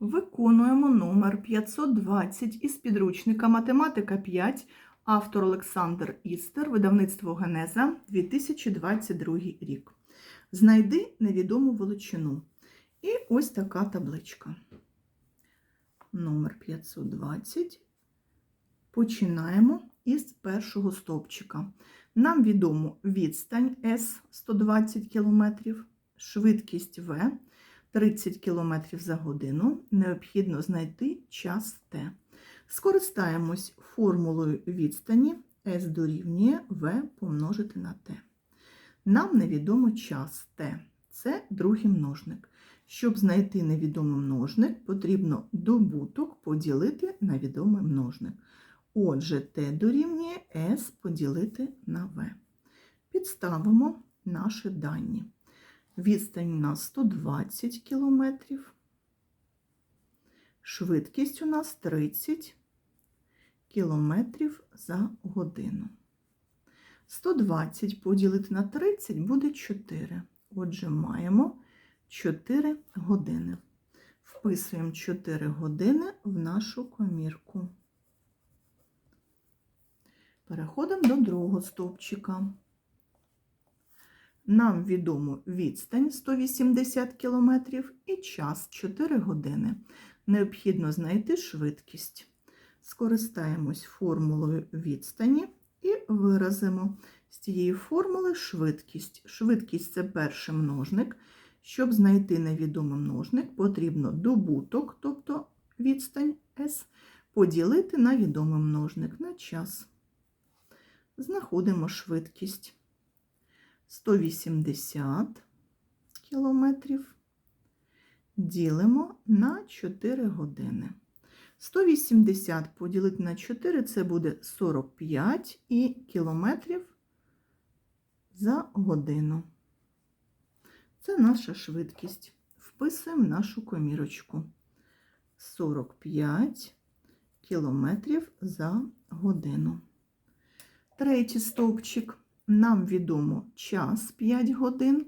Виконуємо номер 520 із підручника Математика 5, автор Олександр Істер, видавництво Генеза, 2022 рік. Знайди невідому величину. І ось така табличка. Номер 520. Починаємо із першого стовпчика. Нам відомо відстань С 120 км, швидкість В 30 км за годину. Необхідно знайти час Т. Скористаємось формулою відстані S дорівнює V помножити на Т. Нам невідомо час Т. Це другий множник. Щоб знайти невідомий множник, потрібно добуток поділити на відомий множник. Отже, Т дорівнює S поділити на В. Підставимо наші дані. Відстань у нас 120 км. Швидкість у нас 30 км за годину. 120 поділити на 30 буде 4. Отже, маємо 4 години. Вписуємо 4 години в нашу комірку. Переходимо до другого стовпчика. Нам відомо відстань 180 км і час 4 години. Необхідно знайти швидкість. Скористаємось формулою відстані і виразимо з цієї формули швидкість. Швидкість це перший множник. Щоб знайти невідомий множник, потрібно добуток, тобто відстань S, поділити на відомий множник на час. Знаходимо швидкість 180 кілометрів. Ділимо на 4 години. 180 поділити на 4 це буде 45 і кілометрів за годину. Це наша швидкість. Вписуємо нашу комірочку. 45 кілометрів за годину. Третій стовпчик. Нам відомо час 5 годин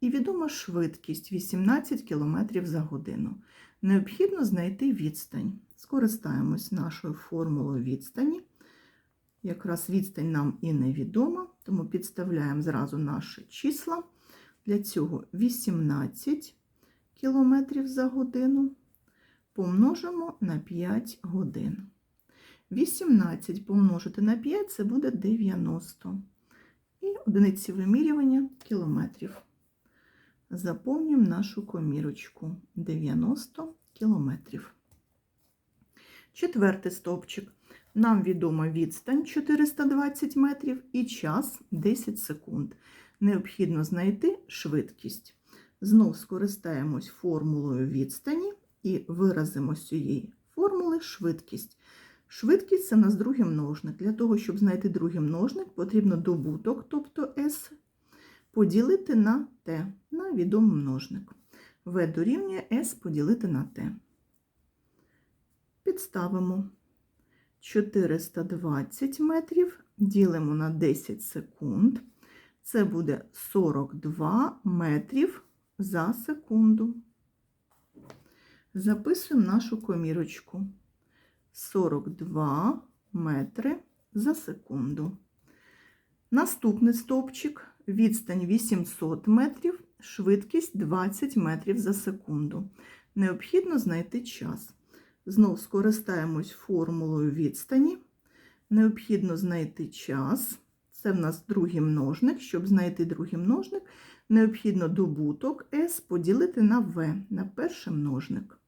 і відома швидкість 18 км за годину. Необхідно знайти відстань. Скористаємось нашою формулою відстані. Якраз відстань нам і невідома, тому підставляємо зразу наші числа. Для цього 18 км за годину помножимо на 5 годин. 18 помножити на 5 це буде 90. І одиниці вимірювання кілометрів. Заповнюємо нашу комірочку 90 кілометрів. Четвертий стовпчик. Нам відома відстань 420 метрів і час 10 секунд. Необхідно знайти швидкість. Знов скористаємось формулою відстані і виразимо з цієї формули швидкість. Швидкість це у нас другий множник. Для того, щоб знайти другий множник, потрібно добуток, тобто S, поділити на T, на відомий множник. V дорівнює S поділити на T. Підставимо 420 метрів, ділимо на 10 секунд. Це буде 42 метрів за секунду. Записуємо нашу комірочку. 42 метри за секунду. Наступний стовпчик відстань 800 метрів, швидкість 20 метрів за секунду. Необхідно знайти час. Знов скористаємось формулою відстані. Необхідно знайти час. Це в нас другий множник. Щоб знайти другий множник, необхідно добуток S поділити на V, на перший множник.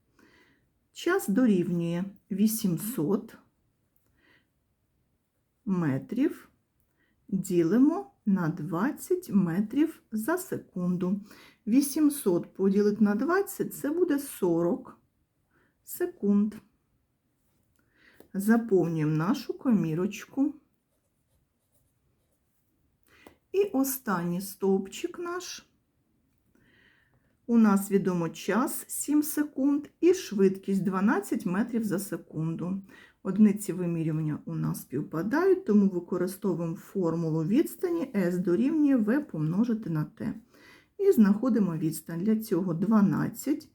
Час дорівнює 800 метрів, ділимо на 20 метрів за секунду. 800 поділити на 20 це буде 40 секунд. Заповнюємо нашу комірочку. І останній стовпчик наш. У нас відомо час 7 секунд і швидкість 12 метрів за секунду. Одиниці вимірювання у нас співпадають, тому використовуємо формулу відстані S дорівнює V помножити на T. І знаходимо відстань. Для цього 12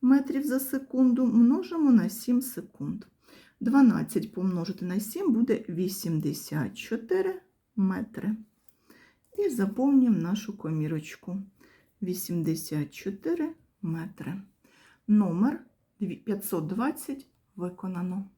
метрів за секунду множимо на 7 секунд. 12 помножити на 7 буде 84 метри. І заповнюємо нашу комірочку. 84 метри. Номер 520 виконано.